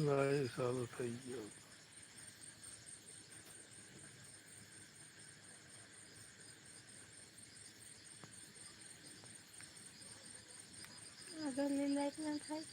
Live સારું થઈ ગયો આગળની લાઈટ ના થાય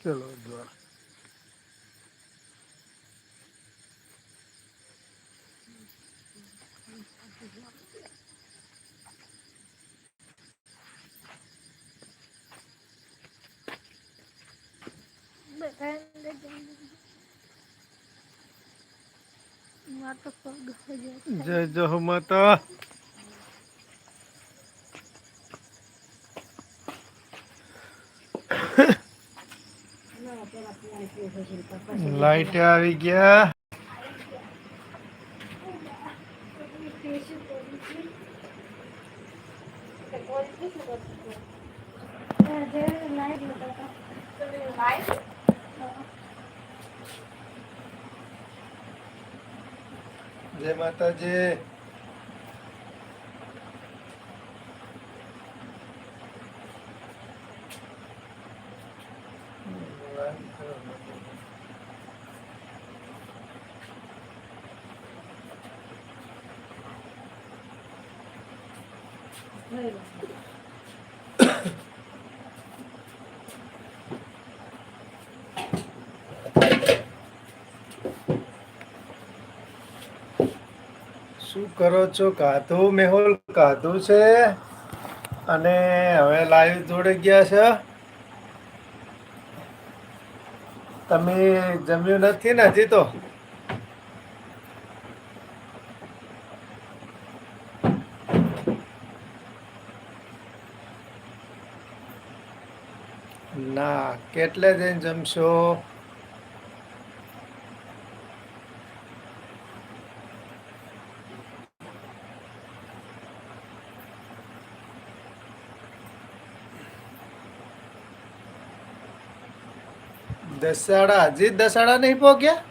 ચલો દ્વારા જય જહો માતા લાઈટ આવી ગયા. જય માતાજી. શું કરો છો? કાધું મેહુલ કાધું છે? અને હવે લાઈવ જોડે ગયા છે? તમે જમ્યું નથી ને હજી તો? ના કેટલે જઈને જમશો? દસાડા હજી દસાડા નહીં પહોંચ્યા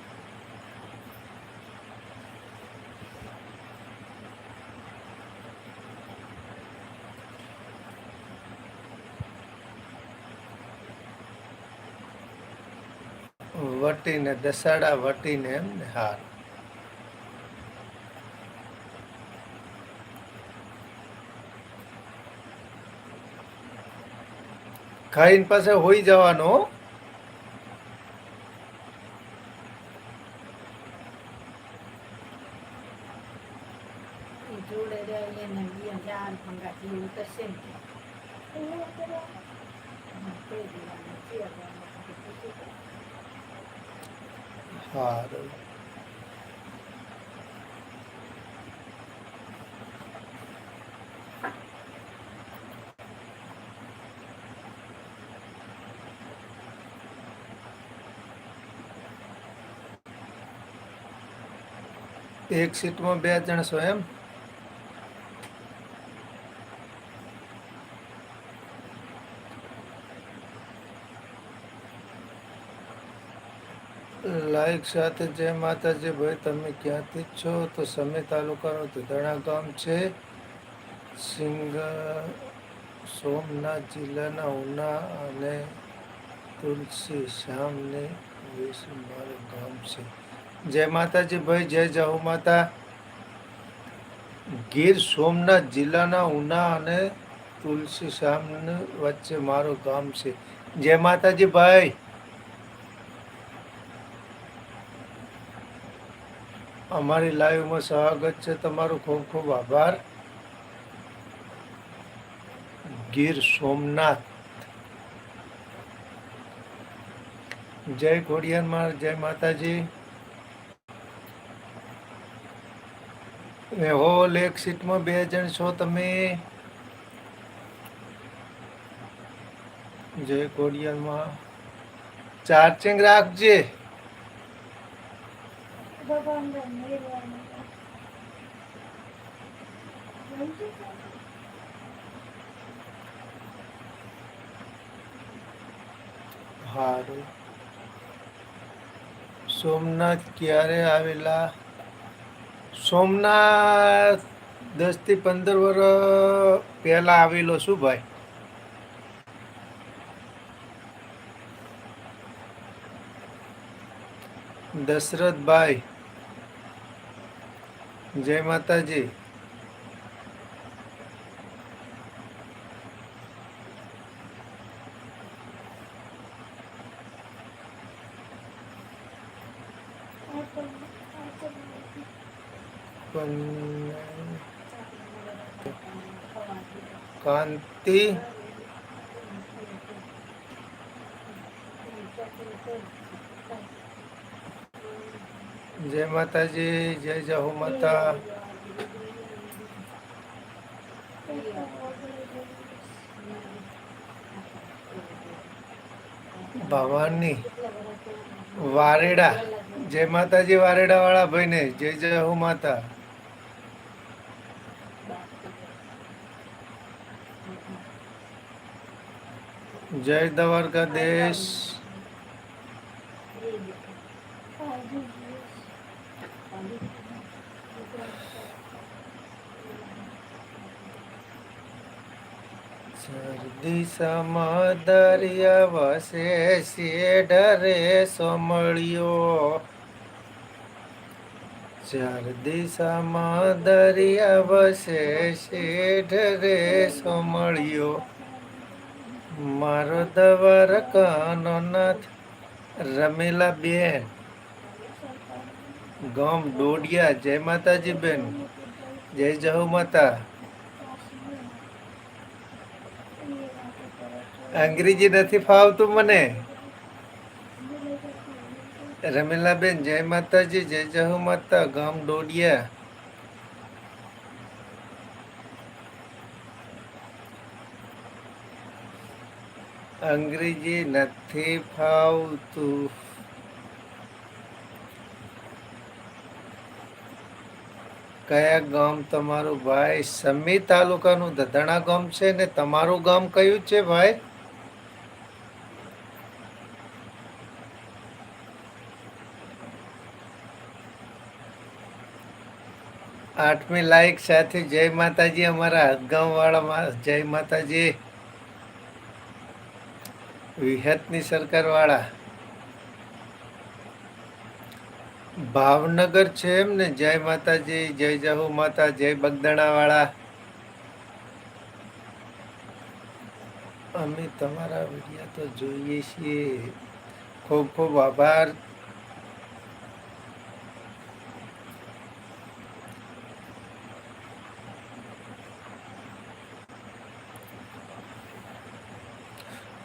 વટીને દસાડા વટીને એમ ને હા ખાઈને પાસે હોઈ જવાનો જોડે રહે એને ઈ જાન ભંગા જીવ કરશે ને તે. હા, તે દીવાનું છે હવે આમાં પછી પૂછી લો. હારું એક સીટમાં બે જણ છો એમ લાઈક સાથે જય માતાજી ભાઈ, તમે ક્યાંથી છો? તો સમી તાલુકાનું તુધાણા ગામ છે. સિંગ સોમનાથ જિલ્લાના ઉના અને તુલસી શ્યામને મારું ગામ છે. જય માતાજી ભાઈ, જય જાહુ માતા. ગીર સોમનાથ જિલ્લાના ઉના અને તુલસી શ્યામ વચ્ચે મારું ગામ છે. જય માતાજી ભાઈ. અમારી લાઈવમાં સ્વાગત છે. તમારો ખૂબ ખૂબ આભાર. ગીર સોમનાથ. જય ખોડિયાર જય માતાજી. હોલ એક સીટમાં બે જણ છો તમે? જય ખોડિયારમાં. ચાર્જિંગ રાખજે. ભગવાનનો મેળવાનો સોમનાથ ક્યારે આવેલા? સોમનાથ દસથી પંદર વર્ષ પહેલાં આવેલો શું ભાઈ. દશરથભાઈ જય માતાજી. કાંતિ જય માતાજી, જય જહુ માતા. ભવાની વારેડા, જય માતાજી વારેડા વાળા ભાઈને, જય જય હો માતા. જય દ્વારકાધીશ આજુ શરદી સમદરિયા વસે શેઢરે સોમળિયો. શરદી સમદરિયા વસે શેઢરે સોમળિયો. મારો દવાર કાનો નાથ. રમેલા બેન. ગામ ડોડિયા. જય માતાજી બેન જય જહુ માતા. અંગ્રેજી નથી ફાવતું મને. રમીલાબેન, જય માતાજી, જય જહુ માતા, ગામ ડોડિયા. અંગ્રેજી નથી ફાવતું. કયા ગામ તમારું? ભાઈ, સમી તાલુકાનું દધણા ગામ છે ને તમારું ગામ કયું છે, ભાઈ? આઠમી લાયક સાથે જય માતાજી અમારા હદગામ વાળા જય માતાજી. વિહતની સરકાર વાળા ભાવનગર છે એમ ને? જય માતાજી, જય જહુ માતા, જય બગદાણા વાળા અમે તમારા વીડિયો તો જોઈએ છીએ. ખૂબ ખૂબ આભાર.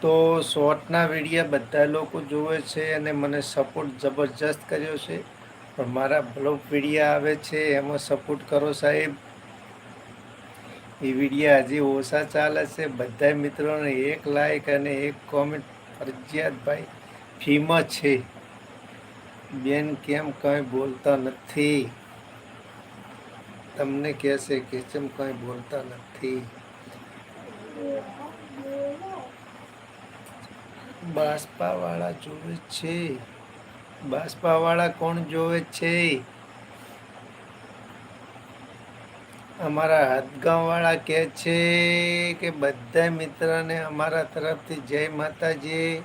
તો શોર્ટના વિડીયા બધા લોકો જુએ છે અને મને સપોર્ટ જબરજસ્ત કર્યો છે. પણ મારા બ્લોગ વિડીયા આવે છે, એમાં સપોર્ટ કરો સાહેબ. એ વિડીયા હજી ઓછા ચાલે છે. બધા મિત્રોને એક લાઈક અને એક કોમેન્ટ ફરજિયાત ભાઈ. ફીમાં છે. બેન કેમ કંઈ બોલતા નથી? તમને કહેશે કે કેમ કંઈ બોલતા નથી? બાસપા વાળા જોવે છે. બાષ્પાવાળા કોણ જોવે છે? અમારા હાથગાંવવાળા કહે છે કે બધા મિત્રને અમારા તરફથી જય માતાજી.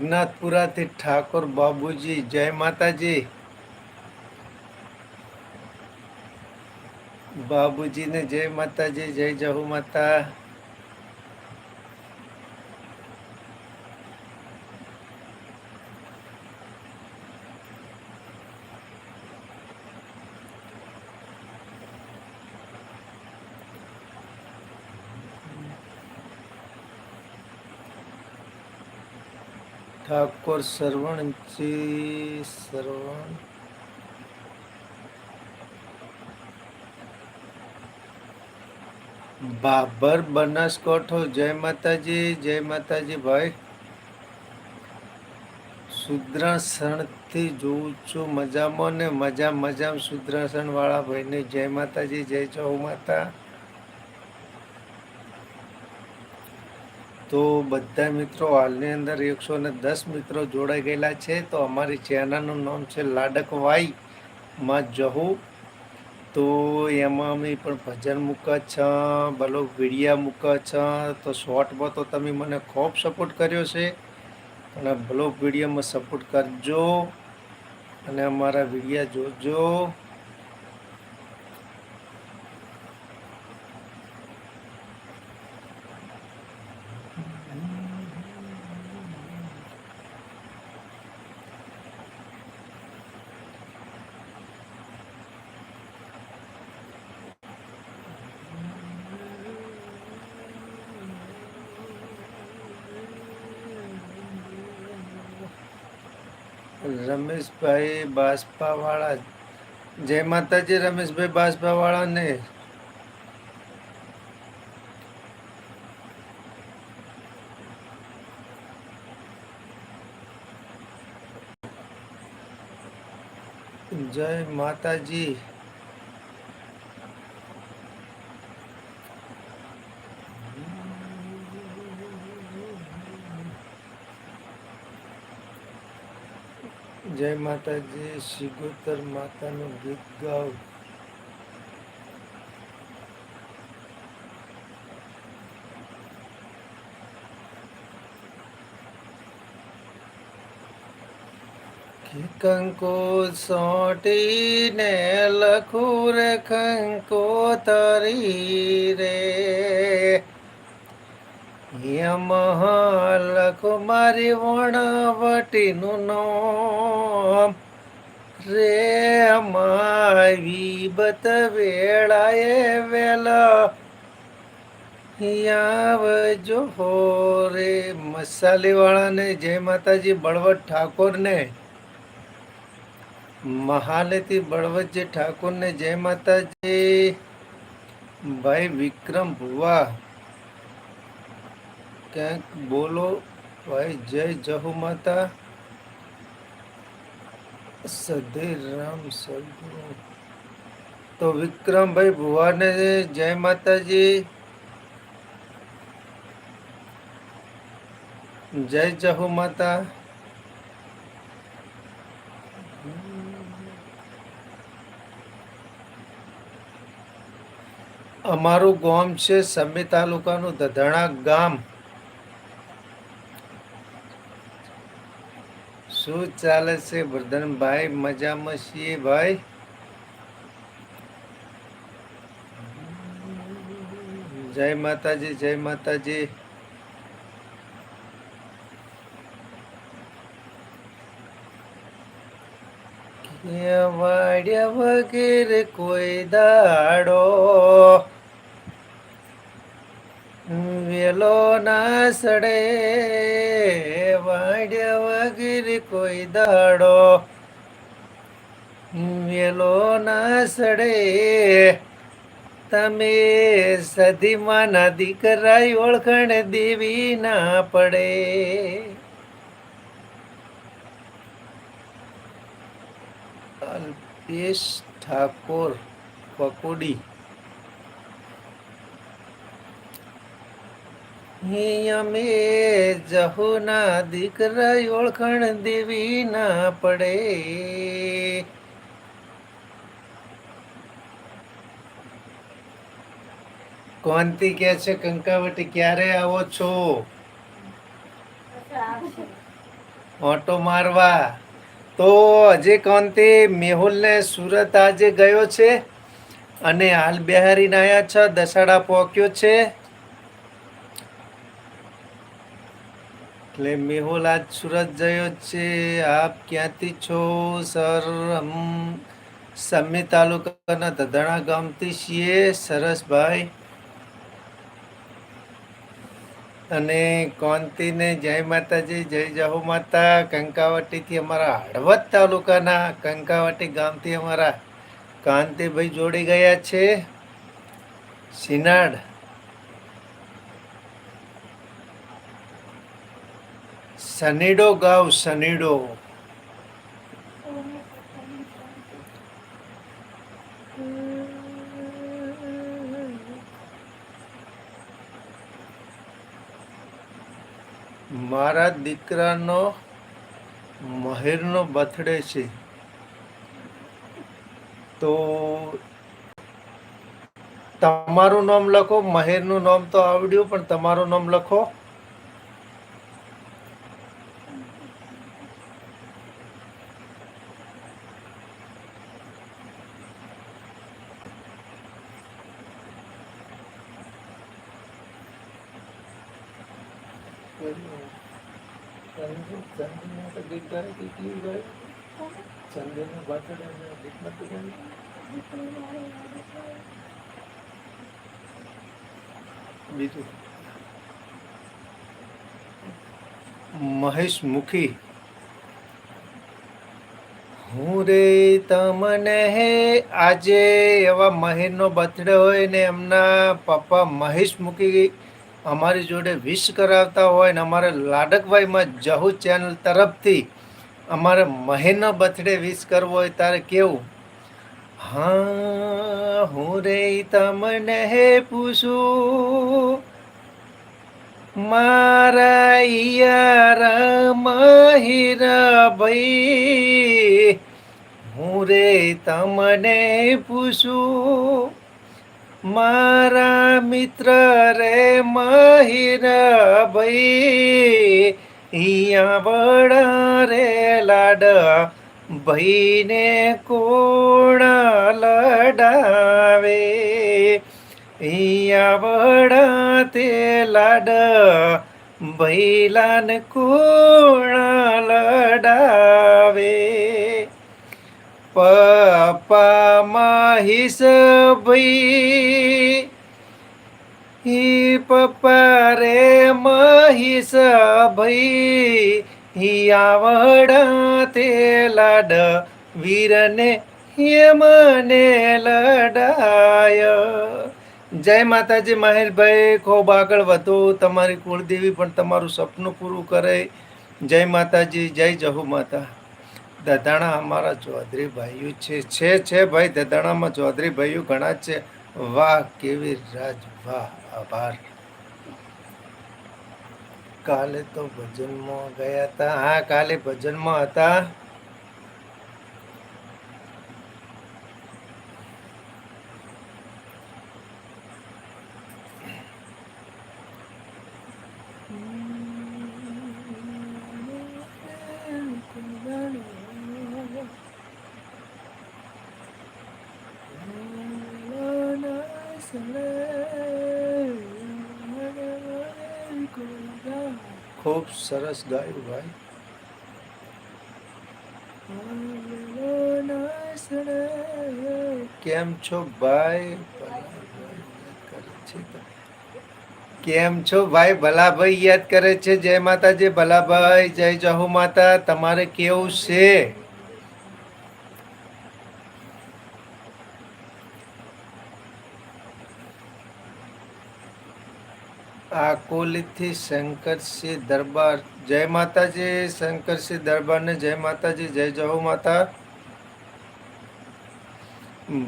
રૂગનાથપુરાથી ઠાકોર બાબુજી જય માતાજી. બાબુજીને જય માતાજી જય જહુ માતા. ઠાકોર સરવણજી સરવણ. બાબર બનાસકોઠો જય માતાજી જય માતાજી ભાઈ. સુદ્રાસણથી જોઉં છું મજામાં ને મજા, મજામાં શુદ્રાસણ વાળા ભાઈને. જય માતાજી, જય ચૌ માતા. તો બધા મિત્રો હાલની અંદર એકસો ને દસ મિત્રો જોડાઈ ગયેલા છે. તો અમારી ચેનલનું નામ છે લાડકવાઈ માં જહુ. તો એમાં અમે પણ ભજન મૂકે છે, ભલો વિડીયા મૂકે છે. તો શોર્ટમાં તો તમે મને ખૂબ સપોર્ટ કર્યો છે. અને બ્લોગ વિડીયોમાં સપોર્ટ કરજો. અને અમારા વિડીયા જોજો. રમેશભાઈ બાસ્પાવાળા. જય માતાજી રમેશભાઈ બાસ્પાવાળાને. જય માતાજી. જય માતાજી શિગોતર માતાનું ગીત ગાવ કંકો સોટીને લખું રે કંકો તરી રે. યમહ લખો મારી વણવટીનું નામ. રે માવી બત વેળાએ વેલા. આવજો હો રે મસાલી વાળાને જય માતાજી, બળવત ઠાકોરને. મહાલેથી બળવતજી ઠાકોરને, જય માતાજી. ભાઈ વિક્રમ ભુવા ક્યાંક બોલો, ભાઈ, જય જહુ માતા. સધે રામ સદગુરુ તો વિક્રમભાઈ ભુવાને જય માતાજી. જય જહુ માતા. અમારું ગામ છે સમી તાલુકાનું દધણા ગામ. શું ચાલે છે વર્ધનભાઈ? મજામાં છીએ ભાઈ? જય માતાજી જય માતાજી. વાડ્યા વગેરે કોઈ દાડો. વેલો ના સડે. વાડ્યા વગેરે કોઈ દાડો. વેલો ના સડે. તમે સદીમાં ના દીકરા ઓળખણ દેવી ના પડે. અલ્પેશ ઠાકોર પકોડી. અમે જહુના દીકરા ઓળખણ દેવી ના પડે. કોંતી કે છે, કંકાવટી, ક્યારે આવો છો? ઓટો મારવા. તો હજી કોંતી મેહુલને સુરત આજે ગયો છે અને હાલ બિહારીને આવ્યા છે, દસાડા પહોંચ્યો છે. એટલે મેહુલ આજ સુરત જયો છે. આપ ક્યાંથી છો, સર? હમ, સમી તાલુકાના ધધાણા ગામથી છીએ સરસભાઈ અને કોંતીને જય માતાજી, જય જહુ માતા. કંકાવટીથી અમારા હળવદ તાલુકાના, કંકાવટી ગામથી અમારા કાંતિભાઈ જોડી ગયા છે. સિનાડ. સનીડો ગાવ સનીડો. મારા દીકરાનો મહેરનો બર્થડે છે. તો તમારું નામ લખો, મહેરનું નામ તો આવડ્યું, પણ તમારું નામ લખો સંજયનો બર્થડે ગીત નથી ગાયું? દીકરી વાળે વાળે વાળે. બીજું મહેશ મુખી હું રે તમને હે આજે એવા મહેરનો બર્થડે હોય ને એમના પપ્પા મહેશ મુખી અમારી જોડે વિશ કરાવતા હોય ને અમારે લાડકભાઈમાં જહુ ચેનલ તરફથી અમારે મહેરનો બર્થડે વિશ કરવો હોય ત્યારે કેવું? હા, હું રે તમને હે પૂછું મારા યાર મહિરાભાઈ હું રે તમને પૂછું, મારા મિત્ર રે મહિરાભાઈ અહીંયા બડા રે લાડ ભાઈને કોણ લડાવે? અહીંયા બડા તે લાડ ભૈલાન કોણ લડાવે પપ્પા માહિસ ભાઈ હી પપ્પા રે મહિષ ભાઈ હી આવડા તે લાડ વીરને યમને લડાય જય માતાજી, માહિરભાઈ, ખૂબ આગળ વધો. તમારી કુળદેવી પણ તમારું સપનું પૂરું કરે. જય માતાજી, જય જહુ માતા. દધાણા અમારા ચૌધરી ભાઈઓ છે છે છે ભાઈ, દધાણામાં ચૌધરી ભાઈઓ ઘણા છે. વાહ, કેવી રાજ, વાહ, આભાર. કાલે તો ભજનમાં ગયા હતા. હા, કાલે ભજનમાં હતા. સરસ ગાયું ભાઈ. કેમ છો ભાઈ? કેમ છો ભાઈ? ભલાભાઈ યાદ કરે છે. જય માતાજી, ભલાભાઈ, જય જહુ માતા. તમારે કેવું છે? આકોલીથી શંકરસિંહ દરબાર. જય માતાજી, શંકરસિંહ દરબારને જય માતાજી, જય જહુ માતા.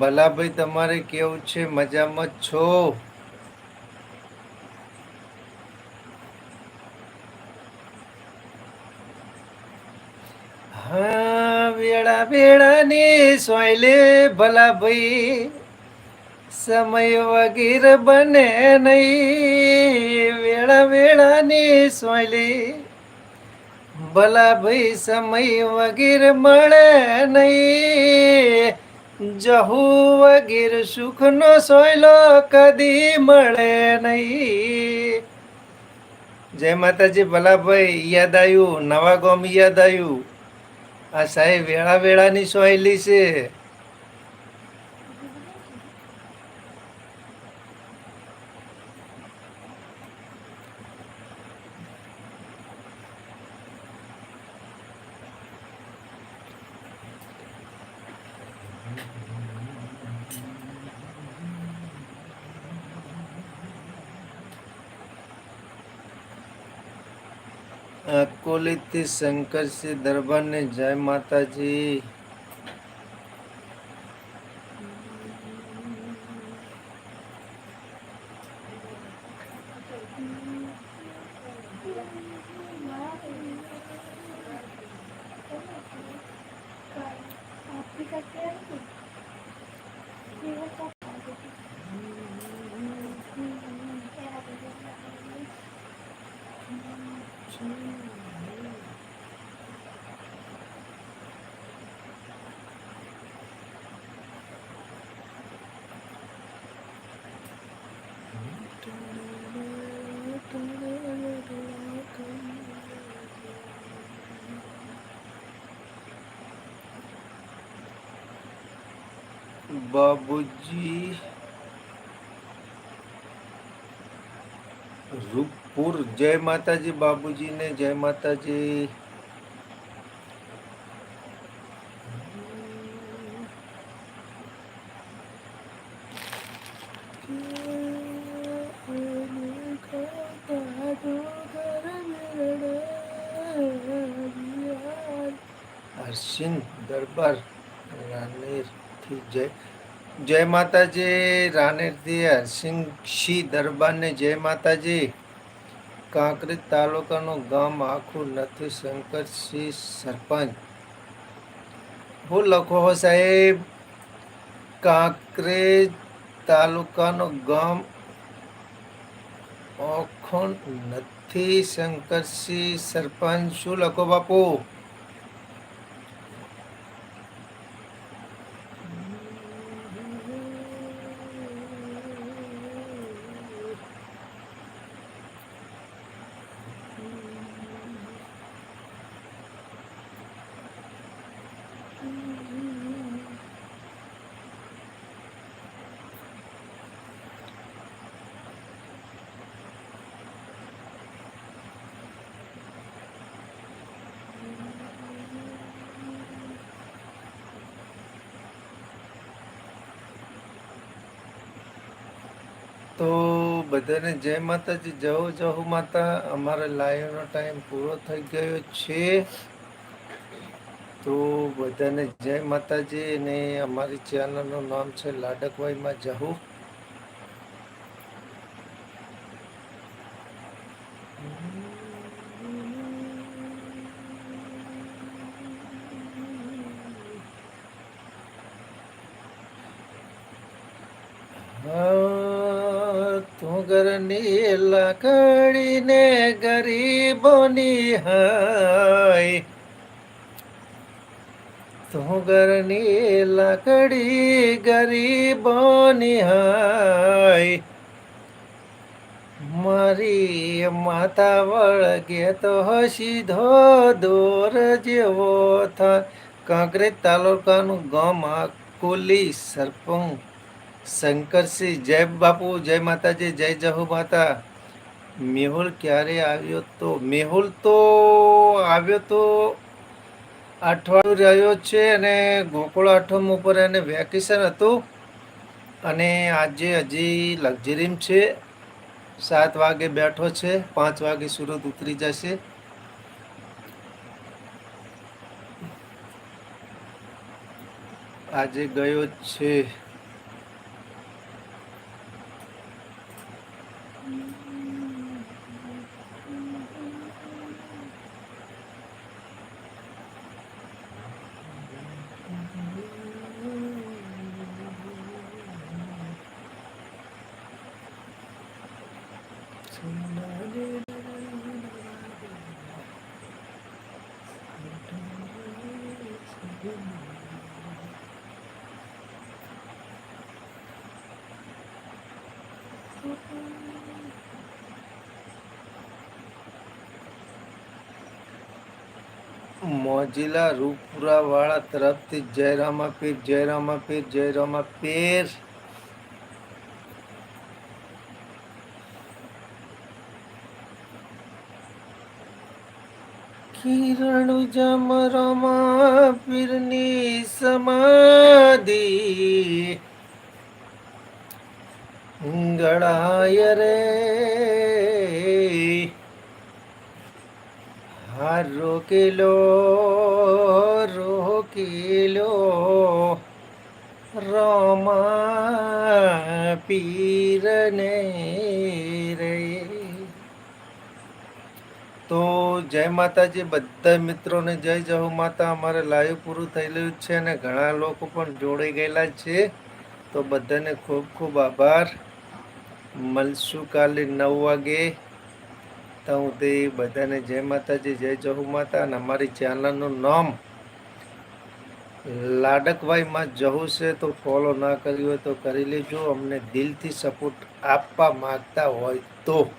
ભલાભાઈ, તમારે કેવું છે? મજામાં છો? હા, વેળા વેળાની સોયલે ભલાભાઈ. સમય વગીર બને નહીં. વેળા સોયલી. ભલા ભાઈ સમય વગીર મળે નહીં. જહુ વગીર સુખનો સોયલો કદી મળે નહીં. જય માતાજી ભલાભાઈ યાદ આવ્યું નવા ગામ યાદ આવ્યું આ સાહેબ વેળા વેળાની સોયલી છે. અકોલીથી શંકરસિંહ દરબારને જય માતાજી. બાબુજી રૂપપુર. જય માતાજી બાબુજીને જય માતાજી હર્ષિન દરબાર રાનેરથી જય જય માતાજી, રાનેરથી હરસિંહસિંહ દરબારને જય માતાજી. કાંકરેજ તાલુકાનું ગામ આખું નથી શંકરસિંહ સરપંચ. હું લખો હો સાહેબ, કાંકરેજ તાલુકાનું ગામ આખું નથી શંકરસિંહ સરપંચ. શું લખો બાપુ તો બધાને જય માતાજી જવું જવું માતા. અમારે લાઈવનો ટાઈમ પૂરો થઈ ગયો છે. તો બધાને જય માતાજી અને અમારી ચેનલનું નામ છે લાડકવાઈમાં જહુ હા, તું ઘરની લાકડીને ગરીબોની હાય તું ઘરની લાકડી ગરીબોની હાય મારી માતા વળગે તો સીધો દોર જેવો થાય કાંકરેજ તાલુકાનું ગામ આકોલી સરપંચ. શંકરસિંહ, જય બાપુ, જય માતાજી, જય જહુ માતા. મેહુલ ક્યારે આવ્યો તો? મેહુલ તો આવ્યો તો અઠવાડિયું રહ્યો છે અને ગોકુળ આઠમ ઉપર એને વેકેશન હતું. અને આજે હજી લક્ઝરીમ છે. સાત વાગે બેઠો છે. પાંચ વાગે સુરત ઉતરી જશે. આજે ગયો છે. મોજીલા રૂપુરા વાળા તરફથી જયરામા પીર જયરામા પીર જયરામા પીર કિરણ જમ રમા પીરની સમાધિ. ગળાય રે. રોકેલો રોકેલો. રમા પીરને રે તો જય માતાજી બધા મિત્રોને જય જહુ માતા. અમારે લાઈવ પૂરું થયેલું છે અને ઘણા લોકો પણ જોડાઈ ગયેલા છે. તો બધાને ખૂબ ખૂબ આભાર. મળશું કાલે નવ વાગે. તો હું તે બધાને જય માતાજી, જય જહુ માતા અને અમારી ચેનલનું નામ લાડકભાઈ જવું છે, તો ફોલો ના કર્યું હોય તો કરી લેજો. અમને દિલથી સપોર્ટ આપવા માગતા હોય તો.